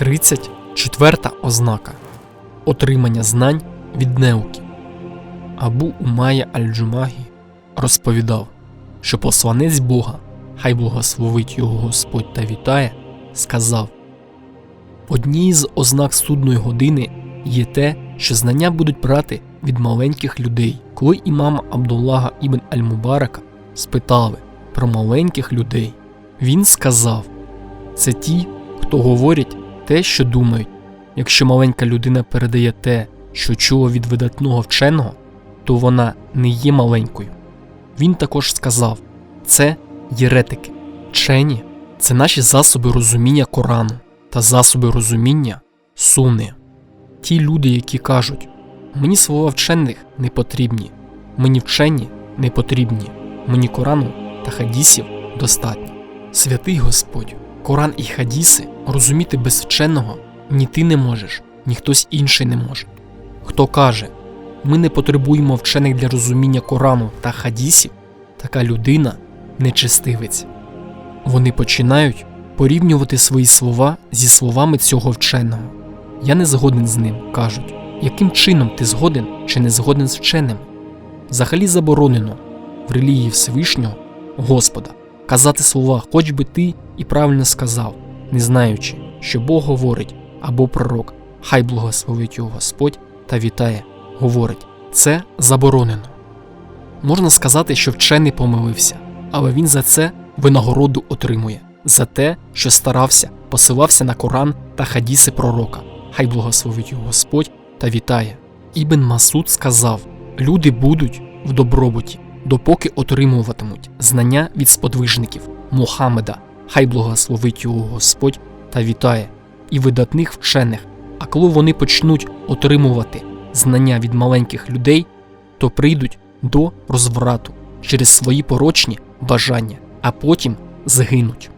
34 ознака Отримання знань від неуків. Абу Умая Аль-Джумагі розповідав, що посланець Бога, хай благословить його Господь та вітає, сказав: Однією з ознак судної години є те, що знання будуть брати від маленьких людей. Коли імама Абдуллага ібн Аль-Мубарака спитали про маленьких людей, він сказав: це ті, хто говорять те, що думають. Якщо маленька людина передає те, що чула від видатного вченого, то вона не є маленькою. Він також сказав: це єретики, вчені це наші засоби розуміння Корану та засоби розуміння суни. Ті люди, які кажуть, мені слова вчених не потрібні, мені вчені не потрібні, мені Корану та хадісів достатньо. Святий Господь, Коран і хадіси розуміти без вченого ні ти не можеш, ні хтось інший не може. Хто каже, ми не потребуємо вчених для розуміння Корану та хадісів, така людина нечестивець. Вони починають порівнювати свої слова зі словами цього вченого. Я не згоден з ним, кажуть. Яким чином ти згоден чи не згоден з вченим? Взагалі заборонено в релігії Всевишнього Господа казати слова, хоч би ти і правильно сказав, не знаючи, що Бог говорить або пророк, хай благословить його Господь та вітає, говорить це заборонено. Можна сказати, що вчений помилився, але він за це винагороду отримує, за те, що старався, посилався на Коран та хадіси пророка, хай благословить його Господь та вітає. Ібн Масуд сказав: люди будуть в добробуті, допоки отримуватимуть знання від сподвижників Мухаммеда, хай благословить його Господь та вітає, і видатних вчених. А коли вони почнуть отримувати знання від маленьких людей, то прийдуть до розврату через свої порочні бажання, а потім згинуть.